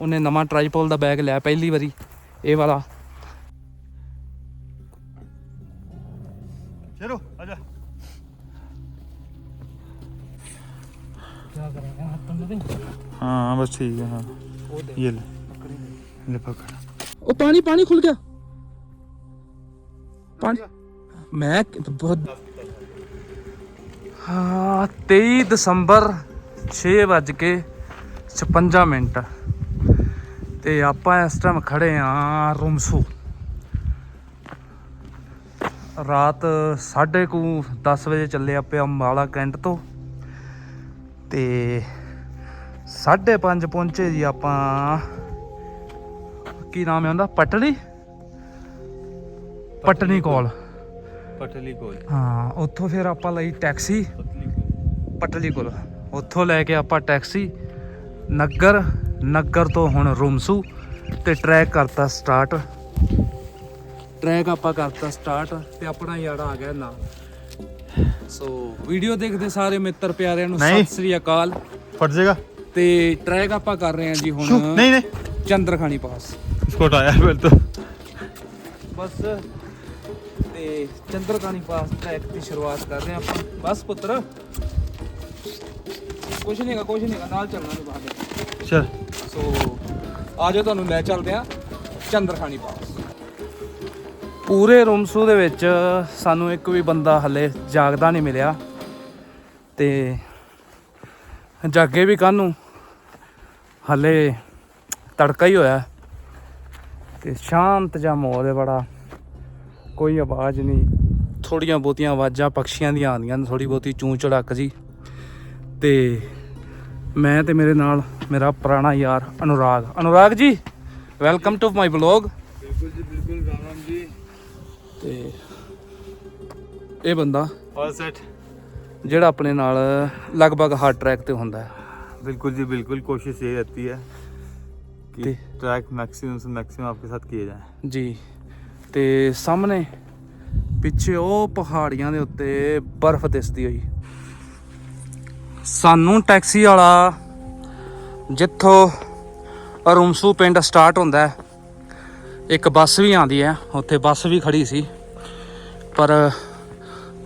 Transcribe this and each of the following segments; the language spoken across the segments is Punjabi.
ਉਹਨੇ ਨਵਾਂ ਟ੍ਰਾਈਪੋਲ ਦਾ ਬੈਗ ਲਿਆ ਪਹਿਲੀ ਵਾਰੀ ਇਹ ਵਾਲਾ चलो आजा क्या करेंगे हाथ तो नहीं हाँ बस ठीक है हाँ वो दे ये ले ले पकड़ ਉਹ ਪਾਣੀ ਪਾਣੀ ਖੁੱਲ ਗਿਆ ਪਾਣੀ ਮੈਂ ਕਿ- ਬਹੁਤ ਹਾਂ 23 ਦਸੰਬਰ 6 ਵੱਜ ਕੇ 56 ਮਿੰਟ ਤੇ ਆਪਾਂ ਇਸ ਟਾਈਮ ਖੜੇ ਆ ਰੁਮਸੂ। ਰਾਤ 10:30 ਵਜੇ ਚੱਲੇ ਆਪਾਂ ਅੰਬਾਲਾ ਕੈਂਟ ਤੋਂ। ਤੇ 5:30 ਪਹੁੰਚੇ ਜੀ ਆਪਾਂ। ਕੀ ਨਾਮ ਹੈ ਉਹਦਾ? ਪਟੜੀ ਪਟਨੀ ਕੋਲ। ਪਟਲੀ ਕੋਲ। ਹਾਂ ਉੱਥੋਂ ਫਿਰ ਆਪਾਂ ਲਈ ਟੈਕਸੀ। ਪਟਲੀ ਕੋਲ। ਉੱਥੋਂ ਲੈ ਕੇ ਆਪਾਂ ਟੈਕਸੀ। ਨਗਰ ਨਗਰ ਤੋਂ ਹੁਣ ਰੂਮਸੂ ਤੇ ਟਰੈਕ ਕਰਤਾ ਸਟਾਰਟ ਟਰੈਕ ਆਪਾਂ ਕਰਤਾ ਸਟਾਰਟ ਤੇ ਆਪਣਾ ਯਾਰ ਆ ਗਿਆ ਨਾਲ ਸੋ ਵੀਡੀਓ ਦੇਖਦੇ ਸਾਰੇ ਮਿੱਤਰ ਪਿਆਰਿਆਂ ਨੂੰ ਨਹੀਂ। ਸਤਿ ਸ੍ਰੀ ਅਕਾਲ फट जाएगा ਤੇ ਟਰੈਕ ਆਪਾਂ ਕਰ ਰਹੇ ਹਾਂ ਜੀ शू, ਹੁਣ नहीं नहीं ਚੰਦਰਖਾਣੀ ਪਾਸ इसको हटाया पहले तो ਬਸ ਤੇ ਚੰਦਰਕਾਨੀ ਪਾਸ ਟਰੈਕ ਦੀ ਸ਼ੁਰੂਆਤ ਕਰ ਰਹੇ ਹਾਂ ਆਪਾਂ ਬਸ ਪੁੱਤਰ ਕੁਛ ਨਹੀਂਗਾ ਕੁਛ ਨਹੀਂਗਾ ਨਾਲ ਚੱਲਣਾ ਨਹੀਂ ਬਾਹਰ चल ਸੋ ਆਜੋ ਤੁਹਾਨੂੰ ਲੈ ਚੱਲਦੇ ਆ ਚੰਦਰਖਾਨੀ ਪਾਸ। ਪੂਰੇ ਰੂਮਸੂ ਦੇ ਵਿੱਚ ਸਾਨੂੰ ਇੱਕ ਵੀ ਬੰਦਾ ਹਲੇ ਜਾਗਦਾ ਨਹੀਂ ਮਿਲਿਆ ਤੇ ਜਾਗੇ ਵੀ ਕਾਹਨੂੰ? ਹਲੇ ਤੜਕਾ ਹੀ ਹੋਇਆ ਤੇ ਸ਼ਾਂਤ ਜਿਹਾ ਮਾਹੌਲ ਹੈ ਬੜਾ। ਕੋਈ ਆਵਾਜ਼ ਨਹੀਂ। ਥੋੜੀਆਂ ਬਹੁਤੀਆਂ ਆਵਾਜ਼ਾਂ ਪੰਛੀਆਂ ਦੀਆਂ ਆਉਂਦੀਆਂ ਨੇ ਥੋੜੀ ਬਹੁਤੀ ਚੂੰ ਚੜਕ ਜੀ। ਤੇ ਮੈਂ ਤੇ ਮੇਰੇ ਨਾਲ ਮੇਰਾ ਪੁਰਾਣਾ ਯਾਰ ਅਨੁਰਾਗ ਅਨੁਰਾਗ ਜੀ ਵੈਲਕਮ ਟੂ ਮਾਈ ਬਲੌਗ बिल्कुल जी बिल्कुल राम राम जी ਤੇ ਇਹ ਬੰਦਾ और सेट ਜਿਹੜਾ ਆਪਣੇ ਨਾਲ ਲਗਭਗ ਹਾਰਡ ਟਰੈਕ ਤੇ ਹੁੰਦਾ ਹੈ बिल्कुल जी बिल्कुल कोशिश यही रहती है कि ते- ट्रैक मैक्सिमम से मैक्सिमम आपके साथ किए जाए ਜੀ ਤੇ ਸਾਹਮਣੇ ਪਿੱਛੇ ਉਹ ਪਹਾੜੀਆਂ ਦੇ ਉੱਤੇ ਬਰਫ਼ ਦਿਸਦੀ ਹੋਈ ਸਾਨੂੰ ਟੈਕਸੀ ਵਾਲਾ ਜਿੱਥੋਂ ਰੂਮਸੂ ਪਿੰਡ ਸਟਾਰਟ ਹੁੰਦਾ ਹੈ, ਇੱਕ ਬੱਸ ਵੀ ਆਉਂਦੀ ਹੈ, ਉੱਥੇ ਬੱਸ ਵੀ ਖੜੀ ਸੀ, ਪਰ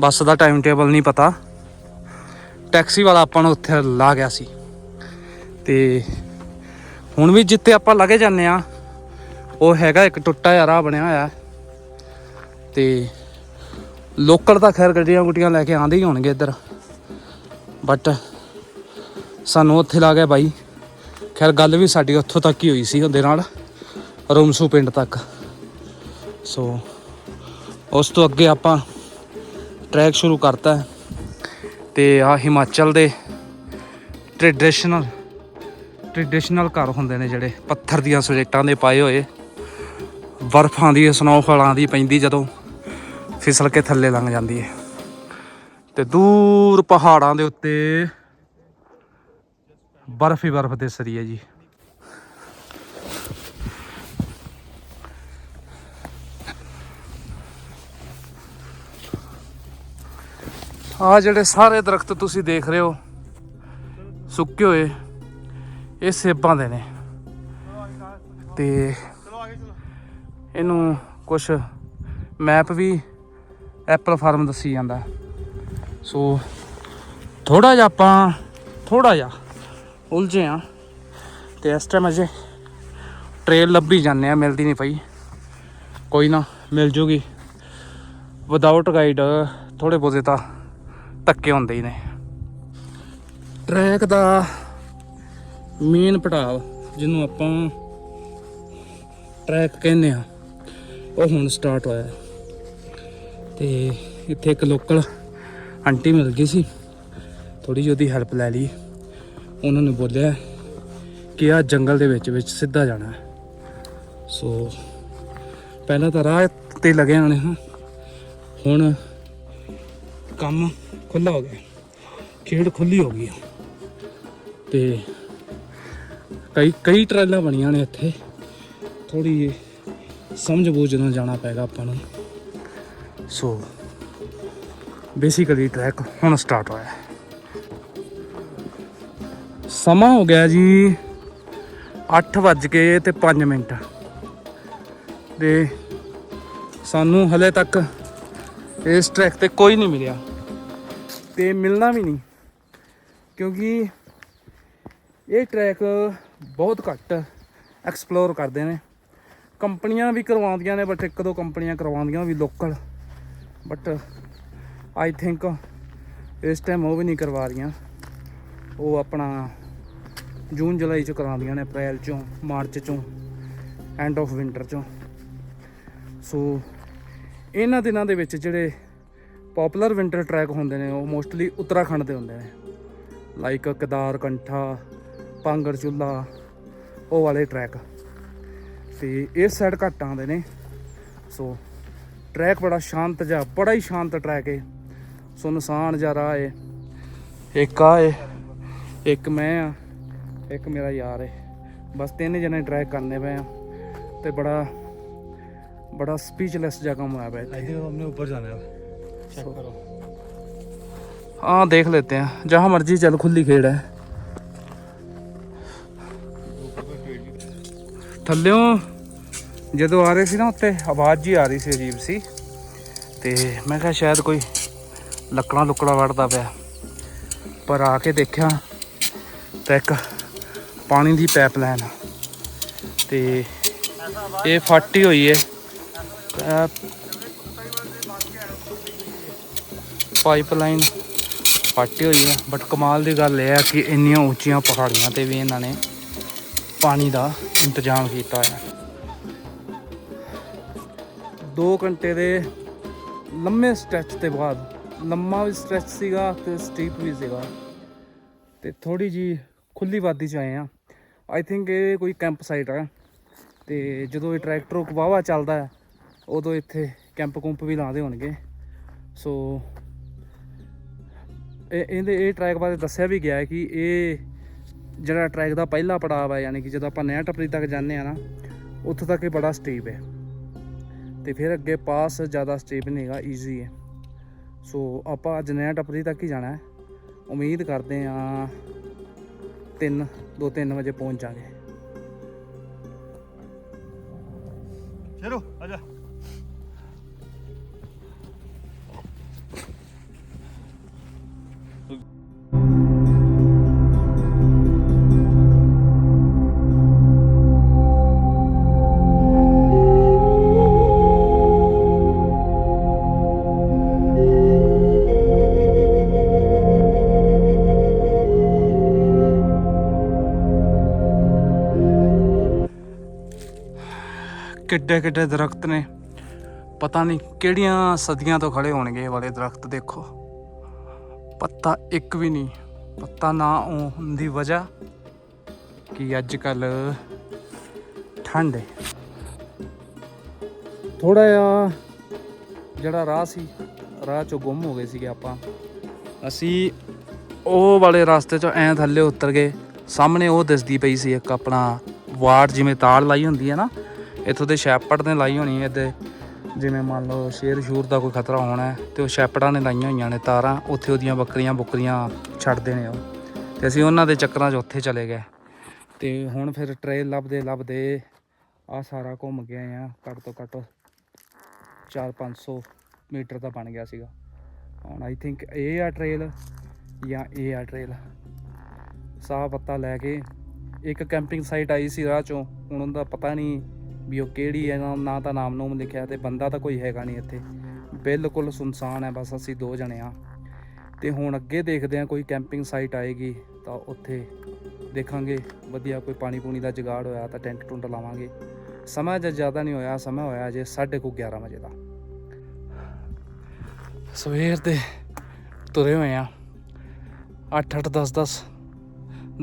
ਬੱਸ ਦਾ ਟਾਈਮ ਟੇਬਲ ਨਹੀਂ ਪਤਾ। ਟੈਕਸੀ ਵਾਲਾ ਆਪਾਂ ਨੂੰ ਉੱਥੇ ਲਾ ਗਿਆ ਸੀ। ਤੇ ਹੁਣ ਵੀ ਜਿੱਥੇ ਆਪਾਂ ਲੱਗੇ ਜਾਂਦੇ ਆ ਉਹ ਹੈਗਾ ਇੱਕ ਟੁੱਟਾ ਜਿਹਾ ਰਾਹ ਬਣਿਆ ਹੋਇਆ ਤੇ ਲੋਕਲ ਤਾਂ ਖੈਰ ਗੱਡੀਆਂ ਗੁੱਡੀਆਂ ਲੈ ਕੇ ਆਂਦੇ ਹੀ ਹੋਣਗੇ ਇੱਧਰ ਬਟ ਸਾਨੂੰ ਉੱਥੇ ਲਾ ਗਿਆ ਬਾਈ। ਖੈਰ, ਗੱਲ ਵੀ ਸਾਡੀ ਉੱਥੋਂ ਤੱਕ ਹੀ ਹੋਈ ਸੀ ਉਹਦੇ ਨਾਲ, ਰੋਮਸੂ ਪਿੰਡ ਤੱਕ। ਸੋ ਉਸ ਤੋਂ ਅੱਗੇ ਆਪਾਂ ਟਰੈਕ ਸ਼ੁਰੂ ਕਰਤਾ ਹੈ। ਤੇ ਆ ਹਿਮਾਚਲ ਦੇ ਟ੍ਰੈਡੀਸ਼ਨਲ ਟ੍ਰੈਡੀਸ਼ਨਲ ਘਰ ਹੁੰਦੇ ਨੇ ਜਿਹੜੇ, ਪੱਥਰ ਦੀਆਂ ਸਲੇਟਾਂ ਦੇ ਪਾਏ ਹੋਏ। ਬਰਫਾਂ ਦੀ ਸਨੋਫਲਾਂ ਦੀ ਪੈਂਦੀ ਜਦੋਂ ਫਿਸਲ ਕੇ ਥੱਲੇ ਲੰਘ ਜਾਂਦੀ ਹੈ। ਤੇ ਦੂਰ ਪਹਾੜਾਂ ਦੇ ਉੱਤੇ ਬਰਫ਼ ਹੀ ਬਰਫ਼ ਦਿਸ ਰਹੀ ਹੈ ਜੀ। ਆ ਜਿਹੜੇ ਸਾਰੇ ਦਰਖਤ ਤੁਸੀਂ ਦੇਖ ਰਹੇ ਹੋ, ਸੁੱਕੇ ਹੋਏ, ਇਹ ਸੇਬਾਂ ਦੇ ਨੇ। ਤੇ ਇਹਨੂੰ ਕੁਛ ਮੈਪ ਵੀ ਐਪਲ ਫਾਰਮ ਦੱਸੀ ਜਾਂਦਾ। ਸੋ ਥੋੜਾ ਜਿਹਾ ਆਪਾਂ ਥੋੜਾ ਜਿਹਾ ਉਲਝੇ ਆ। ਤੇ ਇਸ ਟਾਈਮ ਅਜੇ ਟ੍ਰੇਲ ਲੱਭੀ ਜਾਂਦੇ ਆ, ਮਿਲਦੀ ਨਹੀਂ ਪਈ। ਕੋਈ ਨਾ, ਮਿਲ ਜੂਗੀ। ਵਿਦਆਊਟ ਗਾਈਡ ਥੋੜੇ ਬਹੁਤੇ ਤਾਂ ਧੱਕੇ ਹੁੰਦੇ ਹੀ ਨੇ। ਟਰੈਕ ਦਾ ਮੇਨ ਪੜਾਵ, ਜਿਹਨੂੰ ਆਪਾਂ ਟਰੈਕ ਕਹਿੰਦੇ ਆ, ਉਹ ਹੁਣ ਸਟਾਰਟ ਹੋਇਆ। ਹੈ। ਤੇ ਇੱਥੇ ਇੱਕ ਲੋਕਲ ਆਂਟੀ ਮਿਲ ਗਈ ਸੀ। ਥੋੜੀ ਜਿਹੀ ਉਹਦੀ ਹੈਲਪ ਲੈ ਲਈ। ਉਹਨਾਂ ਨੇ ਬੋਲਿਆ ਕਿ ਆ ਜੰਗਲ ਦੇ ਵਿੱਚ ਵਿੱਚ ਸਿੱਧਾ ਜਾਣਾ ਸੋ ਪਹਿਲਾਂ ਤਾਂ ਰਾਹ ਤੇ ਲੱਗੇ ਹੋਣੇ ਹਾਂ। ਹੁਣ ਕੰਮ ਖੁੱਲਾ ਹੋ ਗਿਆ। ਖੇਡ ਖੁੱਲੀ ਹੋ ਗਈ ਆ। ਤੇ ਕਈ ਕਈ ਟਰੈਲਾਂ ਬਣੀਆਂ ਨੇ ਇੱਥੇ। ਥੋੜੀ ਸਮਝ ਬੂਝ ਨਾਲ ਜਾਣਾ ਪੈਗਾ ਆਪਾਂ ਨੂੰ। ਸੋ ਬੇਸਿਕਲੀ ਟਰੈਕ ਹੁਣ ਸਟਾਰਟ ਹੋਇਆ। ਸਮਾਂ ਹੋ ਗਿਆ ਜੀ 8 ਵੱਜ ਕੇ ਤੇ 5 ਮਿੰਟ। ਤੇ ਸਾਨੂੰ ਹਲੇ ਤੱਕ ਇਸ ਟਰੈਕ ਤੇ ਕੋਈ ਨਹੀਂ ਮਿਲਿਆ। ਤੇ ਮਿਲਣਾ ਵੀ ਨਹੀਂ। ਕਿਉਂਕਿ ਇਹ ਟਰੈਕ ਬਹੁਤ ਘੱਟ ਐਕਸਪਲੋਰ ਕਰਦੇ ਨੇ। ਕੰਪਨੀਆਂ ਵੀ ਕਰਵਾਉਂਦੀਆਂ ਨੇ ਬਟ ਇੱਕ ਦੋ ਕੰਪਨੀਆਂ ਕਰਵਾਉਂਦੀਆਂ ਵੀ ਲੋਕਲ ਬਟ ਆਈ ਥਿੰਕ ਇਸ ਟਾਈਮ ਉਹ ਵੀ ਨਹੀਂ ਕਰਵਾ ਰਹੀਆਂ। ਉਹ ਆਪਣਾ ਜੂਨ, ਜੁਲਾਈ ਚ ਕਰਾਉਂਦੀਆਂ ਨੇ, ਅਪ੍ਰੈਲ ਚੋਂ, ਮਾਰਚ ਚੋਂ ਐਂਡ ਆਫ ਵਿੰਟਰ ਚੋਂ। ਸੋ ਇਹਨਾਂ ਦਿਨਾਂ ਦੇ ਵਿੱਚ ਜਿਹੜੇ ਪਪੂਲਰ ਵਿੰਟਰ ਟਰੈਕ ਹੁੰਦੇ ਨੇ, ਉਹ ਮੋਸਟਲੀ ਉੱਤਰਾਖੰਡ ਦੇ ਹੁੰਦੇ ਨੇ। ਲਾਈਕ ਕਦਾਰ, ਕੰਠਾ ਪਾਂਗੜ ਚੁੱਲਾ, ਉਹ ਵਾਲੇ ਟਰੈਕ ਤੇ ਇਸ ਸਾਈਡ ਘੱਟ ਆਉਂਦੇ ਨੇ। ਸੋ ਟਰੈਕ ਬੜਾ ਸ਼ਾਂਤ ਜਿਹਾ, ਬੜਾ ਹੀ ਸ਼ਾਂਤ ਟਰੈਕ ਹੈ ਨੁਸਾਨ ਜਿਹਾ ਰਾਹ ਹੈ ਇੱਕ ਆ ਏ, ਇੱਕ ਮੈਂ ਆ। ਇੱਕ ਮੇਰਾ ਯਾਰ ਏ ਬਸ ਤਿੰਨ ਜਣੇ ਟਰੈਕ ਕਰਨੇ ਪਏ ਆ ਤੇ ਬੜਾ ਬੜਾ ਸਪੀਚਲੈਸ ਜਿਹਾ ਕੰਮ ਹੋਇਆ ਪਿਆ ਇੱਥੇ। आई थिंक हमने ऊपर जाना है हाँ देख लेते हैं जहाँ मर्जी चल खुली खेड़ है ਥੱਲਿਓਂ ਜਦੋਂ ਆ ਰਹੇ ਸੀ ਨਾ ਉੱਤੇ ਆਵਾਜ਼ ਜੀ ਆ ਰਹੀ ਸੀ ਅਜੀਬ ਸੀ ਤੇ ਮੈਂ ਕਿਹਾ ਸ਼ਾਇਦ ਕੋਈ ਲੱਕੜਾਂ ਲੁੱਕੜਾ ਵੜਦਾ ਪਿਆ ਪਰ ਆ ਕੇ ਦੇਖਿਆ ਤਾਂ ਇੱਕ ਪਾਣੀ ਦੀ ਪਾਈਪਲਾਈਨ ਤੇ ਇਹ ਫਾਟੀ ਹੋਈ ਹੈ ਪਾਈਪਲਾਈਨ ਫਾਟੀ ਹੋਈ ਹੈ ਬਟ ਕਮਾਲ ਦੀ ਗੱਲ ਇਹ ਹੈ ਕਿ ਇੰਨੀਆਂ ਉੱਚੀਆਂ ਪਹਾੜੀਆਂ ਤੇ ਵੀ ਇਹਨਾਂ ਨੇ ਪਾਣੀ ਦਾ ਇੰਤਜ਼ਾਮ ਕੀਤਾ ਹੈ 2 ਘੰਟੇ ਦੇ ਲੰਮੇ ਸਟ੍ਰੈਚ ਤੇ ਬਾਅਦ, ਲੰਮਾ ਵੀ ਸਟ੍ਰੈਚ ਸੀਗਾ ਤੇ ਸਟੀਪ ਵੀ ਸੀਗਾ। ਤੇ ਥੋੜੀ ਜੀ ਖੁੱਲੀ ਵਾਦੀ ਚ ਆਏ ਆ। ਆਈ ਥਿੰਕ ਇਹ ਕੋਈ ਕੈਂਪ ਸਾਈਟ ਆ। ਤੇ ਜਦੋਂ ਇਹ ਟਰੈਕਟਰ ਵਾਵਾ ਚੱਲਦਾ ਹੈ, ਉਦੋਂ ਇੱਥੇ ਕੈਂਪ ਕੁੰਪ ਵੀ ਲਾਉਂਦੇ ਹੋਣਗੇ। ਸੋ ਇਹ, ਇਹਦੇ, ਇਹ ਟਰੈਕ ਬਾਰੇ ਦੱਸਿਆ ਵੀ ਗਿਆ ਹੈ ਕਿ ਇਹ ਜਿਹੜਾ ਟਰੈਕ ਦਾ ਪਹਿਲਾ ਪੜਾਅ ਹੈ ਯਾਨੀ ਕਿ ਜਦੋਂ ਆਪਾਂ ਨਇਆ ਟੱਪਰੀ ਤੱਕ ਜਾਂਦੇ ਆ ਨਾ, ਉੱਥੋਂ ਤੱਕ ਇਹ ਬੜਾ ਸਟੀਪ ਹੈ। ਤੇ ਫਿਰ ਅੱਗੇ ਪਾਸ ਜ਼ਿਆਦਾ ਸਟੀਪ ਨਹੀਂ ਈਜ਼ੀ ਹੈ। ਸੋ ਆਪਾਂ ਅੱਜ ਨਇਆ ਟੱਪਰੀ ਤੱਕ ਹੀ ਜਾਣਾ ਹੈ। ਉਮੀਦ ਕਰਦੇ ਆ 3 2-3 ਵਜੇ ਪਹੁੰਚ ਜਾਾਂਗੇ ਚਲੋ ਆਜਾ ਕਿੱਡੇ ਕਿੱਡੇ ਦਰਖਤ ਨੇ। ਪਤਾ ਨਹੀਂ ਕਿਹੜੀਆਂ ਸਦੀਆਂ ਤੋਂ ਖੜੇ ਹੋਣਗੇ ਇਹ ਵਾਲੇ ਦਰਖਤ, ਦੇਖੋ। ਪੱਤਾ ਇੱਕ ਵੀ ਨਹੀਂ, ਪੱਤਾ ਨਾ ਹੋਣ ਦੀ ਵਜ੍ਹਾ ਕਿ ਅੱਜ ਕੱਲ ਠੰਡ ਹੈ ਥੋੜਾ ਜਿਹਾ ਜਿਹੜਾ ਰਾਹ ਸੀ, ਰਾਹ ਚੋਂ ਗੁੰਮ ਹੋ ਗਏ ਸੀਗੇ ਆਪਾਂ। ਅਸੀਂ ਉਹ ਵਾਲੇ ਰਸਤੇ ਚੋਂ ਐਂ ਥੱਲੇ ਉਤਰ ਗਏ, ਸਾਹਮਣੇ ਉਹ ਦਿਸਦੀ ਪਈ ਸੀ ਇੱਕ ਆਪਣਾ ਵਾਰਡ ਜਿਵੇਂ ਤਾੜ ਲਾਈ ਹੁੰਦੀ ਹੈ ਨਾ ਇੱਥੋਂ ਦੇ ਸ਼ੈਪਰਡ ਨੇ ਲਾਈ ਹੋਣੀ ਹੈ ਇੱਥੇ। ਜਿਵੇਂ ਮੰਨ ਲਓ ਸ਼ੇਰ ਸ਼ੂਰ ਦਾ ਕੋਈ ਖਤਰਾ ਹੋਣਾ ਹੈ ਤੇ ਉਹ ਸ਼ੈਪਰਡਾਂ ਨੇ ਲਾਈਆਂ ਹੋਈਆਂ ਨੇ ਤਾਰਾਂ, ਉੱਥੇ ਉਹਦੀਆਂ ਬੱਕਰੀਆਂ ਬੁੱਕਰੀਆਂ ਛੱਡਦੇ ਨੇ ਉਹ। ਤੇ ਅਸੀਂ ਉਹਨਾਂ ਦੇ ਚੱਕਰਾਂ 'ਚ ਉੱਥੇ ਚਲੇ ਗਏ। ਤੇ ਹੁਣ ਫਿਰ ਟ੍ਰੇਲ ਲੱਭਦੇ ਲੱਭਦੇ ਆ ਸਾਰਾ ਘੁੰਮ ਕੇ ਆਏ ਆ ਘੱਟ ਤੋਂ ਘੱਟ 4-500 ਮੀਟਰ ਦਾ ਬਣ ਗਿਆ ਸੀਗਾ। ਹੁਣ ਆਈ ਥਿੰਕ ਇਹ ਆ ਟ੍ਰੇਲ ਜਾਂ ਇਹ ਆ ਟ੍ਰੇਲ ਸਾਹ ਪੱਤਾ ਲੈ ਕੇ ਇੱਕ ਕੈਂਪਿੰਗ ਸਾਈਟ ਆਈ ਸੀ ਰਾਹ ਚੋਂ। ਹੁਣ ਉਹਦਾ ਪਤਾ ਨਹੀਂ ਵੀ ਉਹ ਕਿਹੜੀ ਹੈ, ਨਾ ਨਾ ਤਾਂ ਨਾਮ ਨੂਮ ਲਿਖਿਆ ਤੇ ਬੰਦਾ ਤਾਂ ਕੋਈ ਹੈਗਾ ਨਹੀਂ ਇੱਥੇ। ਬਿਲਕੁਲ ਸੁਨਸਾਨ ਹੈ, ਬਸ ਅਸੀਂ ਦੋ ਜਣੇ ਆ ਤੇ ਹੁਣ ਅੱਗੇ ਦੇਖਦੇ ਆ ਕੋਈ ਕੈਂਪਿੰਗ ਸਾਈਟ ਆਏਗੀ, ਤਾਂ ਉੱਥੇ ਦੇਖਾਂਗੇ। ਵਧੀਆ ਕੋਈ ਪਾਣੀ ਪੂਣੀ ਦਾ ਜੁਗਾੜ ਹੋਇਆ ਤਾਂ ਟੈਂਟ ਟੁੰਟ ਲਾਵਾਂਗੇ। ਸਮਾਂ ਜੇ ਜ਼ਿਆਦਾ ਨਹੀਂ ਹੋਇਆ, ਸਮਾਂ ਹੋਇਆ ਜੇ 11:30 ਵਜੇ ਦਾ। ਸਵੇਰ ਦੇ ਤੁਰੇ ਹੋਏ ਆ 8 8 10 10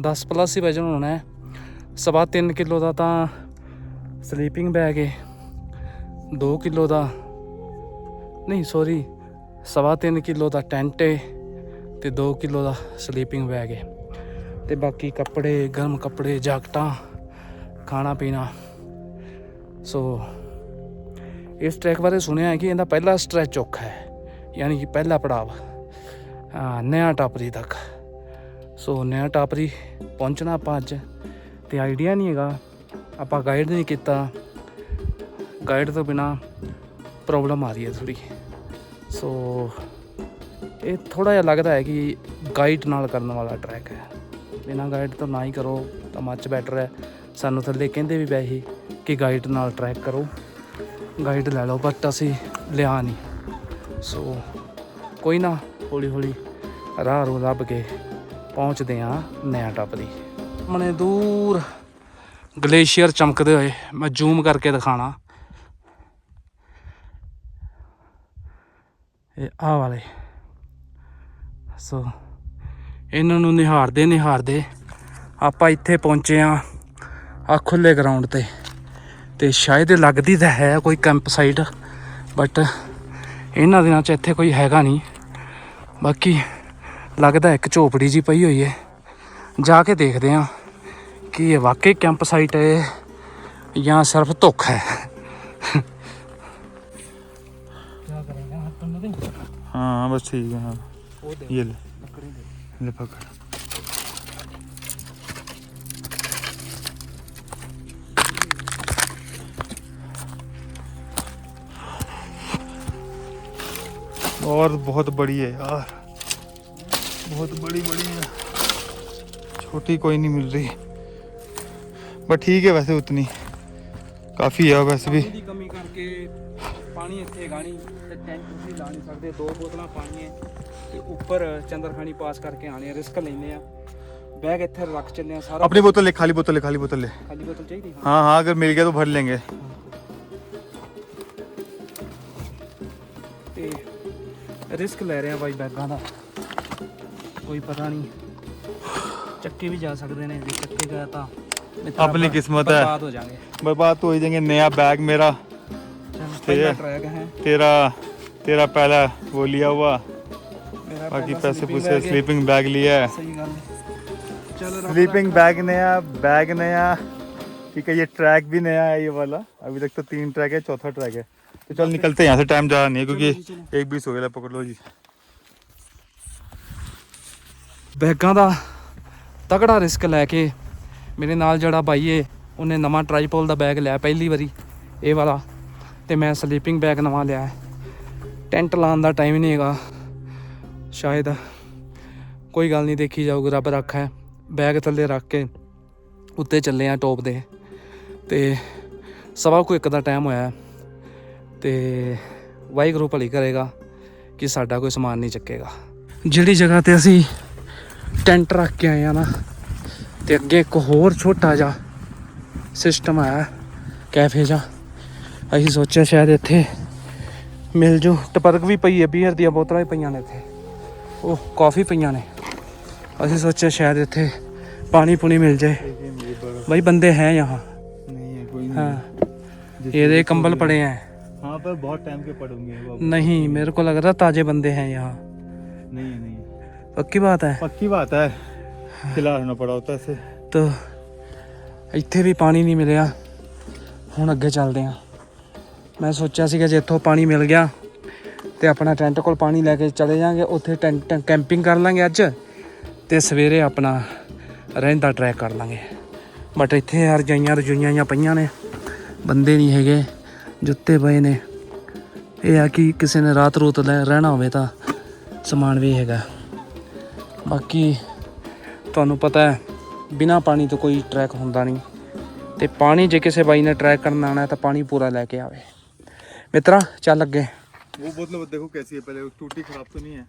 10 ਪਲੱਸ ਹੀ ਵਜਨ ਹੋਣਾ ਹੈ। ਸਵਾ 3 ਕਿਲੋ ਦਾ ਤਾਂ ਸਲੀਪਿੰਗ ਬੈਗ ਹੈ 2 ਕਿਲੋ ਦਾ। ਨਹੀਂ ਸੌਰੀ ਸਵਾ 3 ਕਿਲੋ ਦਾ ਟੈਂਟ ਹੈ ਤੇ 2 ਕਿਲੋ ਦਾ ਸਲੀਪਿੰਗ ਬੈਗ ਹੈ ਤੇ ਬਾਕੀ ਕੱਪੜੇ, ਗਰਮ ਕੱਪੜੇ, ਜਾਕਟਾਂ, ਖਾਣਾ ਪੀਣਾ। ਸੋ ਇਸ ਟਰੈਕ ਬਾਰੇ ਸੁਣਿਆ ਹੈ ਕਿ ਇਹਦਾ ਪਹਿਲਾ ਸਟ੍ਰੈਚ ਔਖਾ ਹੈ, ਯਾਨੀ ਕਿ ਪਹਿਲਾ ਪੜਾਵ ਨਿਆ ਟਾਪਰੀ ਤੱਕ। ਸੋ ਨਿਆ ਟਾਪਰੀ ਪਹੁੰਚਣਾ ਆਪਾਂ ਅੱਜ, ਤੇ ਆਈਡੀਆ ਨਹੀਂ ਹੈਗਾ। ਆਪਾਂ ਗਾਈਡ ਨਹੀਂ ਕੀਤਾ ਗਾਈਡ ਤੋਂ ਬਿਨਾ ਪ੍ਰੋਬਲਮ ਆ ਰਹੀ ਹੈ ਥੋੜੀ ਸੋ ਇਹ ਥੋੜਾ ਜਿਹਾ ਲੱਗਦਾ ਹੈ ਕਿ ਗਾਈਡ ਨਾਲ ਕਰਨ ਵਾਲਾ ਟਰੈਕ ਹੈ। ਬਿਨਾ ਗਾਈਡ ਤੋਂ ਨਾ ਹੀ ਕਰੋ, ਤਾਂ ਮੱਚ ਬੈਟਰ ਹੈ। ਸਾਨੂੰ ਥੱਲੇ ਕਹਿੰਦੇ ਵੀ ਵੈਸੇ ਕਿ ਗਾਈਡ ਨਾਲ ਟਰੈਕ ਕਰੋ। ਗਾਈਡ ਲੈ ਲਓ ਬਟ ਅਸੀਂ ਲਿਆ ਨਹੀਂ। ਸੋ ਕੋਈ ਨਾ ਹੌਲੀ ਹੌਲੀ ਰਾਹ ਰੂ ਲੱਭ ਕੇ ਪਹੁੰਚਦੇ ਆ ਨਿਆ ਟੱਪ ਦੀ। ਮਨੇ ਦੂਰ ਗਲੇਸ਼ੀਅਰ ਚਮਕਦੇ ਹੋਏ ਮੈਂ ਜ਼ੂਮ ਕਰਕੇ ਦਿਖਾਣਾ। ਇਹ ਆ ਵਾਲੇ। ਸੋ ਇਹਨਾਂ ਨੂੰ ਨਿਹਾਰਦੇ ਨਿਹਾਰਦੇ ਆਪਾਂ ਇੱਥੇ ਪਹੁੰਚੇ ਆ ਆ ਖੁੱਲੇ ਗਰਾਊਂਡ ਤੇ। ਤੇ ਸ਼ਾਇਦ ਲੱਗਦੀ ਤਾਂ ਹੈ ਕੋਈ ਕੈਂਪ ਸਾਈਟ ਬਟ ਇਹਨਾਂ ਦਿਨਾਂ 'ਚ ਇੱਥੇ ਕੋਈ ਹੈਗਾ ਨਹੀਂ। ਬਾਕੀ ਲੱਗਦਾ ਇੱਕ ਝੋਪੜੀ ਜੀ ਪਈ ਹੋਈ ਹੈ। ਜਾ ਕੇ ਦੇਖਦੇ ਆ कि ये वाकई कैंप साइट है या सिर्फ़ धोखा है। हाँ, हाँ बस ठीक है हाँ। ये ले। ले पकड़। और बहुत बड़ी है यार। बहुत बड़ी बड़ी है। छोटी कोई नहीं मिल रही। बट ठीक है वैसे उतनी काफ़ी है वैसे भी ਪਾਣੀ ਦੀ ਕਮੀ ਕਰਕੇ ਪਾਣੀ ਇੱਥੇ ਗਾਣੀ ਤੇ ਟੈਂਕ ਤੁਸੀਂ ਲਾ ਨਹੀਂ ਸਕਦੇ ਦੋ ਬੋਤਲਾਂ ਪਾਣੀ ਹੈ ਤੇ ਉੱਪਰ ਚੰਦਰਖਾਨੀ ਪਾਸ ਕਰਕੇ ਆਣੇ ਰਿਸਕ ਲੈਨੇ ਆ ਬੈਗ ਇੱਥੇ ਰੱਖ ਚੱਲੇ ਆ ਸਾਰਾ अपनी बोतल ले खाली बोतल ले खाली बोतल ले ਖਾਲੀ ਬੋਤਲ ਚਾਹੀਦੀ ਹਾਂ हाँ हाँ अगर मिल गया तो भर लेंगे ਤੇ ਰਿਸਕ ਲੈ ਰਹੇ ਆ ਬਾਈ ਬੈਗਾਂ ਦਾ ਕੋਈ ਪਤਾ ਨਹੀਂ ਚੱਕੇ ਵੀ ਜਾ ਸਕਦੇ ਨੇ ਜੇ ਚੱਕੇ ਗਏ ਤਾਂ ਮਿੱਤਰ ਆਪਣੀ ਆਪਾਂ ਕਿਸਮਤ ਹੈ। ਬਰਬਾਦ ਹੋ ਜਾਾਂਗੇ बर्बाद तो हो ही जाएंगे नया बैग मेरा ਪਹਿਲਾ ਟਰੈਕ ਹੈ तेरा तेरा पहला वो लिया हुआ ਮੇਰਾ बाकी ਪਹਿਲਾ पैसे sleeping पूसे bag ਹੈ। स्लीपिंग बैग लिया है ਸਹੀ ਗੱਲ ਹੈ ਚੱਲ ਰੱਖ स्लीपिंग बैग नया बैग नया ठीक है ये ट्रैक भी नया है ये वाला अभी तक तो तीन ट्रैक है चौथा ट्रैक है तो चल निकलते हैं यहाँ से टाइम ज़्यादा नहीं है क्योंकि एक बीस हो गया पकड़ लो जी ਬੈਗਾਂ ਦਾ ਤਕੜਾ ਰਿਸਕ ਲੈ ਕੇ ਮੇਰੇ ਨਾਲ ਜਿਹੜਾ ਬਾਈ ਏ, ਉਹਨੇ ਨਵਾਂ ਟ੍ਰਾਈਪੋਲ ਦਾ ਬੈਗ ਲਿਆ ਪਹਿਲੀ ਵਾਰੀ, ਇਹ ਵਾਲਾ। ਤੇ ਮੈਂ ਸਲੀਪਿੰਗ ਬੈਗ ਨਵਾਂ ਲਿਆ ਟੈਂਟ ਲਾਉਣ ਦਾ ਟਾਈਮ ਨਹੀਂ ਹੈਗਾ। ਸ਼ਾਇਦ ਕੋਈ ਗੱਲ ਨਹੀਂ, ਦੇਖੀ ਜਾਊਗੀ, ਰੱਬ ਰੱਖਾ। ਹੈ ਬੈਗ ਥੱਲੇ ਰੱਖ ਕੇ ਉੱਤੇ ਚੱਲੇ ਆ ਟੋਪ ਦੇ। ਤੇ ਸਵਾ ਕੋ ਇੱਕ ਦਾ ਟਾਈਮ ਹੋਇਆ ਹੈ। ਤੇ ਵਾਹਿਗੁਰੂ ਭਲੀ ਕਰੇਗਾ ਕਿ ਸਾਡਾ ਕੋਈ ਸਮਾਨ ਨਹੀਂ ਚੱਕੇਗਾ। ਜਿਹੜੀ ਜਗ੍ਹਾ ਤੇ ਅਸੀਂ ਟੈਂਟ ਰੱਖ ਕੇ ਆਏ ਆ ਨਾ ਤੇ ਅੱਗੇ ਇੱਕ ਹੋਰ ਛੋਟਾ ਜਿਹਾ ਸਿਸਟਮ ਆਇਆ ਕੈਫੇ ਜਾ ਅਸੀਂ ਸੋਚਿਆ ਸ਼ਾਇਦ ਇੱਥੇ ਮਿਲ ਜੂ ਟਪਰਕ ਵੀ ਪਈ ਹੈ ਬੀਅਰ ਦੀਆਂ ਬੋਤਲਾਂ ਵੀ ਪਈਆਂ ਨੇ ਇੱਥੇ ਉਹ ਕਾਫੀ ਪਈਆਂ ਨੇ ਅਸੀਂ ਸੋਚਿਆ ਸ਼ਾਇਦ ਇੱਥੇ ਪਾਣੀ ਪੁਣੀ ਮਿਲ ਜਾਏ भाई बंदे हैं यहाँ नहीं है कोई हाँ ये दे कंबल पड़े हैं हाँ पर बहुत टाइम के पड़ेंगे वो अब- नहीं मेरे को लग रहा ताजे बंदे हैं यहाँ नहीं है नहीं है पक्की बात है पक्की बात है खिला होना पड़ा होता है इसे ਤੋ ਇੱਥੇ ਵੀ ਪਾਣੀ ਨਹੀਂ ਮਿਲਿਆ ਹੁਣ ਅੱਗੇ ਚੱਲਦੇ ਹਾਂ ਮੈਂ ਸੋਚਿਆ ਸੀਗਾ ਜੇ ਇੱਥੋਂ ਪਾਣੀ ਮਿਲ ਗਿਆ ਤੇ ਆਪਣਾ ਟੈਂਟ ਕੋਲ ਪਾਣੀ ਲੈ ਕੇ ਚਲੇ ਜਾਾਂਗੇ ਉੱਥੇ ਟੈਂਟ ਕੈਂਪਿੰਗ ਕਰ ਲਾਂਗੇ ਅੱਜ ਤੇ ਸਵੇਰੇ ਆਪਣਾ ਰਹਿੰਦਾ ਟਰੈਕ ਕਰ ਲਾਂਗੇ ਬਟ ਇੱਥੇ ਯਾਰ ਜਾਈਆਂ ਰਜੂਈਆਂ ਜਾਂ ਪਈਆਂ ਨੇ ਬੰਦੇ ਨਹੀਂ ਹੈਗੇ ਜੁੱਤੇ ਪਏ ਨੇ ਇਹ ਆ ਕਿ ਕਿਸੇ ਨੇ ਰਾਤ ਰੂਤ ਲੈ ਰਹਿਣਾ ਹੋਵੇ ਤਾਂ ਸਮਾਨ ਵੀ ਹੈਗਾ ਬਾਕੀ ਤੁਹਾਨੂੰ ਪਤਾ ਹੈ ਬਿਨਾ ਪਾਣੀ ਤੋਂ ਕੋਈ ਟਰੈਕ ਹੁੰਦਾ ਨਹੀਂ ਤੇ ਪਾਣੀ ਜੇ ਕਿਸੇ ਬਾਈ ਨੇ ਟਰੈਕ ਕਰਨ ਆਉਣਾ ਹੈ ਤਾਂ ਪਾਣੀ ਪੂਰਾ ਲੈ ਕੇ ਆਵੇ ਮਿੱਤਰਾ ਚੱਲ ਅੱਗੇ वो बोतल देखो कैसी है पहले टूटी खराब तो नहीं है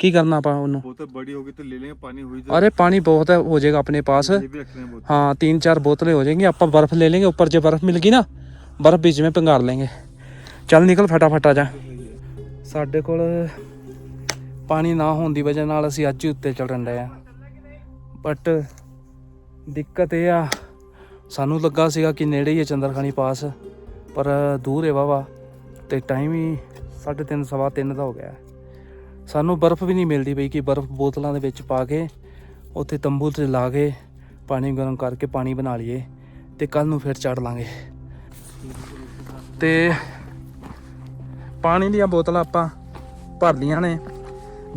ਕੀ ਕਰਨਾ ਆਪਾਂ ਉਹਨੂੰ बोतल बड़ी होगी तो ले लेंगे पानी हुई अरे पानी बहुत है हो जाएगा अपने पास ये भी रख रहे हैं बोतल हाँ तीन चार बोतलें हो जाएंगी ਆਪਾਂ बर्फ ले लेंगे ऊपर जो बर्फ मिल गई ना बर्फ बीच में पिंगार लेंगे ਚੱਲ ਨਿਕਲ ਫਟਾਫਟ ਆ ਜਾ ਸਾਡੇ ਕੋਲ ਪਾਣੀ ਨਾ ਹੋਣ ਦੀ ਵਜ੍ਹਾ ਨਾਲ ਅਸੀਂ ਅੱਜ ਹੀ ਉੱਤੇ ਚੜਨ ਡਏ ਆ ਬਟ ਦਿੱਕਤ ਇਹ ਆ, ਸਾਨੂੰ ਲੱਗਾ ਸੀਗਾ ਕਿ ਨੇੜੇ ਹੀ ਹੈ ਚੰਦਰਖਾਨੀ ਪਾਸ, ਪਰ ਦੂਰ ਹੈ ਵਾਵਾ ਤੇ ਟਾਈਮ ਹੀ 3:30 ਸਵਾ 3 ਦਾ ਹੋ ਗਿਆ ਸਾਨੂੰ ਬਰਫ਼ ਵੀ ਨਹੀਂ ਮਿਲਦੀ ਪਈ ਕਿ ਬਰਫ਼ ਬੋਤਲਾਂ ਦੇ ਵਿੱਚ ਪਾ ਕੇ ਉੱਥੇ ਤੰਬੂ ਤੇ ਲਾ ਕੇ ਪਾਣੀ ਗਰਮ ਕਰਕੇ ਪਾਣੀ ਬਣਾ ਲਈਏ ਤੇ ਕੱਲ ਨੂੰ ਫਿਰ ਚੜ ਲਾਂਗੇ। ਤੇ ਪਾਣੀ ਦੀਆਂ ਬੋਤਲਾਂ ਆਪਾਂ ਭਰ ਲੀਆਂ ਨੇ।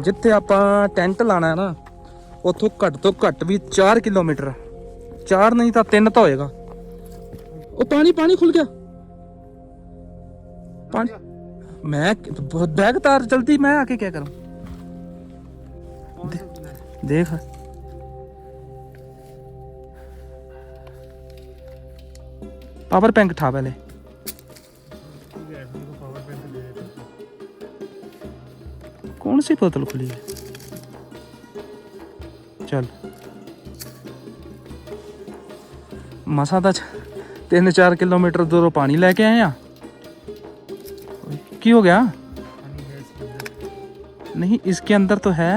ਜਿੱਥੇ ਆਪਾਂ ਟੈਂਟ ਲਾਣਾ ਹੈ ਨਾ उतो घट तो घट भी चार किलोमीटर चार नहीं तो तीन तो होगा पानी पानी खुल गया मैं बैग तार चलती मैं आके क्या करूँ देख पावर बैंक ठा पहले कौन सी बोतल खुली है चल ਮਸਾ ਤਾਂ 3-4 ਕਿਲੋਮੀਟਰ ਦੂਰੋਂ ਪਾਣੀ ਲੈ ਕੇ ਆਏ ਆ ਕੀ हो गया नहीं इसके अंदर तो है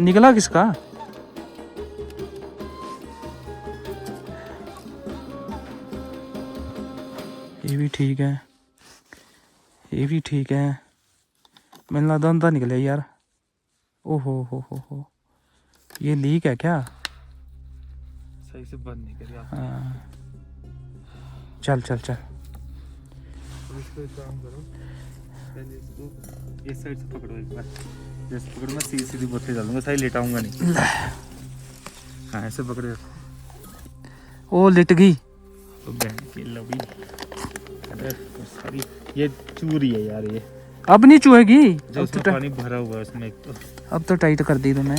निकला किसका ये भी ठीक है ये भी ठीक है मैंने लगा अंदर निकले यार ओहो हो हो हो ये लीक है क्या? सही से बंद नहीं आप हाँ। चल चल चल। इसको काम करो। इसको इस साइड से पकड़ो एक बार। जैसे पकड़ो मैं सीधी सीधी बोतल डालूँगा सही लेटाऊँगा नहीं। हाँ ऐसे पकड़े ओ लिट गई। तो तो सारी ये चूरी है यार ये। अब नहीं चुहेगी? अब तो पानी भरा हुआ है उसमें एक तो। अब तो टाइट कर दी तूने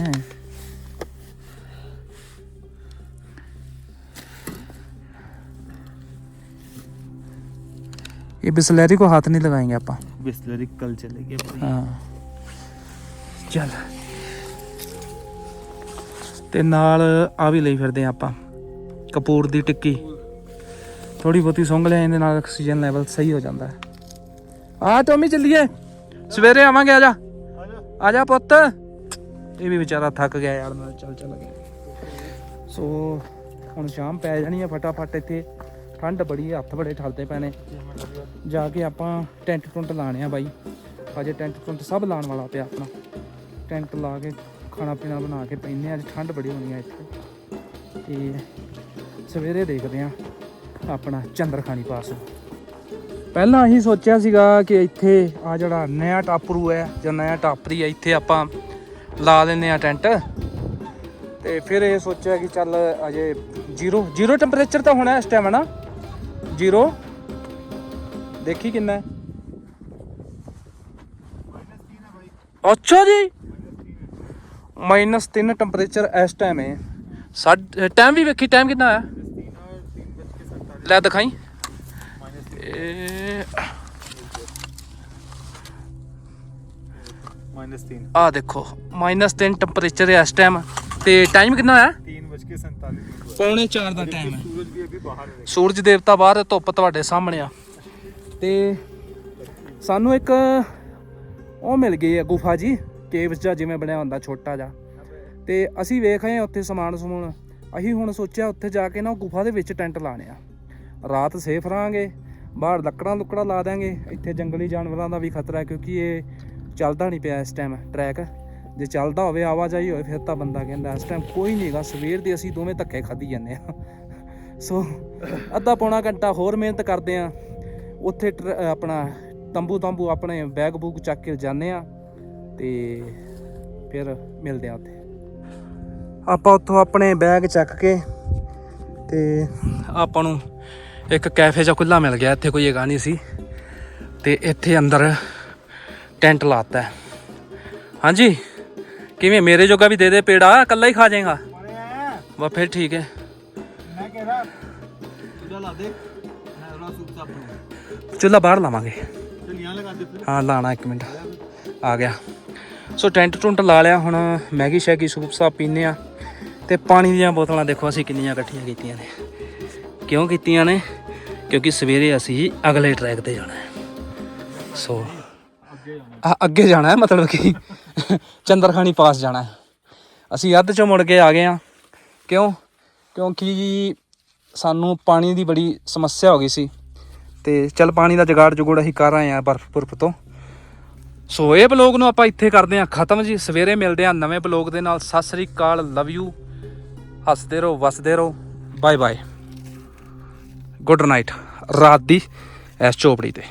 ये बिस्लरी को हाथ नहीं लगाएंगे आप बिस्लरी कल चलेगी अपनी ਹਾਂ ਚੱਲ ਤੇ ਨਾਲ ਆ ਵੀ ਲਈ ਫਿਰਦੇ ਆ ਆਪਾਂ ਕਪੂਰ ਦੀ ਟਿੱਕੀ ਥੋੜੀ ਬਹੁਤੀ ਸੁੰਘ ਲਿਆ ਇਹਦੇ ਨਾਲ ਆਕਸੀਜਨ ਲੈਵਲ ਸਹੀ ਹੋ ਜਾਂਦਾ ਹੈ ਆ ਟੋਮੀ ਚੱਲੀਏ ਸਵੇਰੇ ਆਵਾਂਗੇ ਆ ਜਾ ਆ ਜਾ ਪੁੱਤ ਇਹ ਵੀ ਵਿਚਾਰਾ ਥੱਕ ਗਿਆ ਯਾਰ ਨਾਲ ਚੱਲ ਚੱਲ ਗਿਆ ਸੋ ਹੁਣ ਸ਼ਾਮ ਪੈ ਜਾਣੀ ਆ ਫਟਾਫਟ ਇੱਥੇ ਠੰਡ ਬੜੀ ਹੱਥ ਬੜੇ ਠਲਦੇ ਪਏ ਨੇ। ਜਾ ਕੇ ਆਪਾਂ ਟੈਂਟ ਟੁੰਟ ਲਾਣੇ ਆ ਬਾਈ। ਅਜੇ ਟੈਂਟ ਟੁੰਟ ਸਭ ਲਾਉਣ ਵਾਲਾ ਪਿਆ ਆਪਣਾ। ਟੈਂਟ ਲਾ ਕੇ ਖਾਣਾ ਪੀਣਾ ਬਣਾ ਕੇ ਪੈਨੇ ਅੱਜ ਠੰਡ ਬੜੀ ਹੋਣੀ ਆ ਇੱਥੇ। ਤੇ ਸਵੇਰੇ ਦੇਖਦੇ ਆ ਆਪਣਾ ਚੰਦਰਖਾਨੀ ਪਾਸ ਪਹਿਲਾਂ ਅਸੀਂ ਸੋਚਿਆ ਸੀਗਾ ਕਿ ਇੱਥੇ ਆ ਜਿਹੜਾ ਨਇਆ ਟਾਪਰੂ ਹੈ, ਜਾਂ ਨਇਆ ਟਾਪਰੀ ਹੈ, ਇੱਥੇ ਆਪਾਂ ਲਾ ਲੈਨੇ ਆ ਟੈਂਟ। ਤੇ ਫਿਰ ਇਹ ਸੋਚਿਆ ਕਿ ਚੱਲ ਅਜੇ ਜ਼ੀਰੋ ਜ਼ੀਰੋ ਟੈਂਪਰੇਚਰ ਤਾਂ ਹੋਣਾ ਇਸ ਟਾਈਮ ਹੈ ਨਾ? ज़ीरो। देखी कि अच्छा जी। माइनस तीन टेंपरेचर इस टाइम है। टाइम भी वेखी टाइम कितना लै दिखाई। आ देखो माइनस तीन टेंपरेचर है। इस टाइम तो टाइम कितना ਪੌਣੇ 4 ਦਾ ਟਾਈਮ ਹੈ। ਸੂਰਜ ਦੇਵਤਾ ਬਾਹਰ, ਧੁੱਪ ਤੁਹਾਡੇ ਸਾਹਮਣੇ ਆ। ਤੇ ਸਾਨੂੰ ਇੱਕ ਉਹ ਮਿਲ ਗਈ ਹੈ, ਗੁਫਾ ਜੀ ਕੇਵਸ ਜਾਂ ਜਿਵੇਂ ਬਣਿਆ ਹੁੰਦਾ, ਛੋਟਾ ਜਿਹਾ। ਤੇ ਅਸੀਂ ਵੇਖ ਆਏ ਉੱਥੇ ਸਮਾਨ ਸਮੂਨ। ਅਸੀਂ ਹੁਣ ਸੋਚਿਆ ਉੱਥੇ ਜਾ ਕੇ ਨਾ ਗੁਫਾ ਦੇ ਵਿੱਚ ਟੈਂਟ ਲਾਣੇ ਆ। ਰਾਤ ਸੇਫ ਰਾਂਗੇ ਬਾਹਰ ਲੱਕੜਾਂ ਲੁਕੜਾਂ ਲਾ ਦਾਂਗੇ ਇੱਥੇ ਜੰਗਲੀ ਜਾਨਵਰਾਂ ਦਾ ਵੀ ਖਤਰਾ ਕਿਉਂਕਿ ਇਹ ਚੱਲਦਾ ਨਹੀਂ ਪਿਆ ਇਸ ਟਾਈਮ ਟਰੈਕ ਜੇ ਚੱਲਦਾ ਹੋਵੇ, ਆਵਾਜਾਈ ਹੋਵੇ, ਫਿਰ ਤਾਂ ਬੰਦਾ ਕਹਿੰਦਾ ਇਸ ਟਾਈਮ ਕੋਈ ਨਹੀਂ ਹੈਗਾ, ਸਵੇਰ ਦੇ ਅਸੀਂ ਦੋਵੇਂ ਧੱਕੇ ਖਾਧੀ ਜਾਂਦੇ ਆ ਸੋ ਅੱਧਾ ਪੌਣਾ ਘੰਟਾ ਹੋਰ ਮਿਹਨਤ ਕਰਦੇ ਆ ਉੱਥੇ ਟਰ- ਆਪਣਾ ਤੰਬੂ ਤੰਬੂ ਆਪਣੇ ਬੈਗ ਬੂਗ ਚੱਕ ਕੇ ਜਾਂਦੇ ਆ ਤੇ ਫਿਰ ਮਿਲਦੇ ਆ ਉੱਥੇ। ਆਪਾਂ ਉੱਥੋਂ ਆਪਣੇ ਬੈਗ ਚੱਕ ਕੇ ਤੇ ਆਪਾਂ ਨੂੰ ਇੱਕ ਕੈਫੇ ਜਾਂ ਖੁੱਲਾ ਮਿਲ ਗਿਆ। ਇੱਥੇ ਕੋਈ ਜਗ੍ਹਾ ਨਹੀਂ ਸੀ ਤੇ ਇੱਥੇ ਅੰਦਰ ਟੈਂਟ ਲਾਤਾ ਹਾਂਜੀ? ਕਿਵੇਂ ਮੇਰੇ ਜੋਗਾ ਵੀ ਦੇ ਦੇ ਪੇੜਾ ਇਕੱਲਾ ਹੀ ਖਾ ਜਾਏਗਾ। ਵਾ ਫਿਰ ਠੀਕ ਹੈ। ਚੁੱਲਾ ਬਾਹਰ ਲਾਵਾਂਗੇ। ਹਾਂ ਲਾਣਾ 1 ਮਿੰਟ। ਆ ਗਿਆ। ਸੋ ਟੈਂਟ ਟੁੰਟ ਲਾ ਲਿਆ ਹੁਣ ਮੈਗੀ ਸ਼ੈਗੀ ਸੂਪ ਸਾਪ ਪੀਨੇ ਆ ਤੇ ਪਾਣੀ ਦੀਆਂ ਬੋਤਲਾਂ ਦੇਖੋ ਅਸੀਂ ਕਿੰਨੀਆਂ ਇਕੱਠੀਆਂ ਕੀਤੀਆਂ ਨੇ। ਕਿਉਂ ਕੀਤੀਆਂ ਨੇ? ਕਿਉਂਕਿ ਸਵੇਰੇ ਅਸੀਂ ਅਗਲੇ ਟਰੈਕ ਤੇ ਜਾਣਾ ਹੈ। ਸੋ ਅੱਗੇ ਜਾਣਾ ਹੈ ਮਤਲਬ ਕਿ ਚੰਦਰਖਾਨੀ ਪਾਸ ਜਾਣਾ ਹੈ। ਅਸੀਂ ਅੱਧ ਚੋਂ ਮੁੜ ਕੇ ਆ ਗਏ ਆ ਕਿਉਂ? ਕਿਉਂਕਿ ਸਾਨੂੰ ਪਾਣੀ ਦੀ ਬੜੀ ਸਮੱਸਿਆ ਹੋ ਗਈ ਸੀ। ਤੇ ਚੱਲ ਪਾਣੀ ਦਾ ਜਗਾੜ ਜੁਗੜ ਅਸੀਂ ਕਰ ਆਏ ਆ ਬਰਫ਼ ਬੁਰਫ ਤੋਂ। ਸੋ ਇਹ ਬਲੌਗ ਨੂੰ ਆਪਾਂ ਇੱਥੇ ਕਰਦੇ ਆ ਖਤਮ ਜੀ। ਸਵੇਰੇ ਮਿਲਦੇ ਆ ਨਵੇਂ ਬਲੌਗ ਦੇ ਨਾਲ। ਸਤਿ ਸ੍ਰੀ ਅਕਾਲ, ਲਵ ਯੂ। ਹੱਸਦੇ ਰਹੋ, ਵਸਦੇ ਰਹੋ। Bye bye. Good night. ਰਾਤ ਦੀ ਇਸ ਚੋਪੜੀ ਤੇ।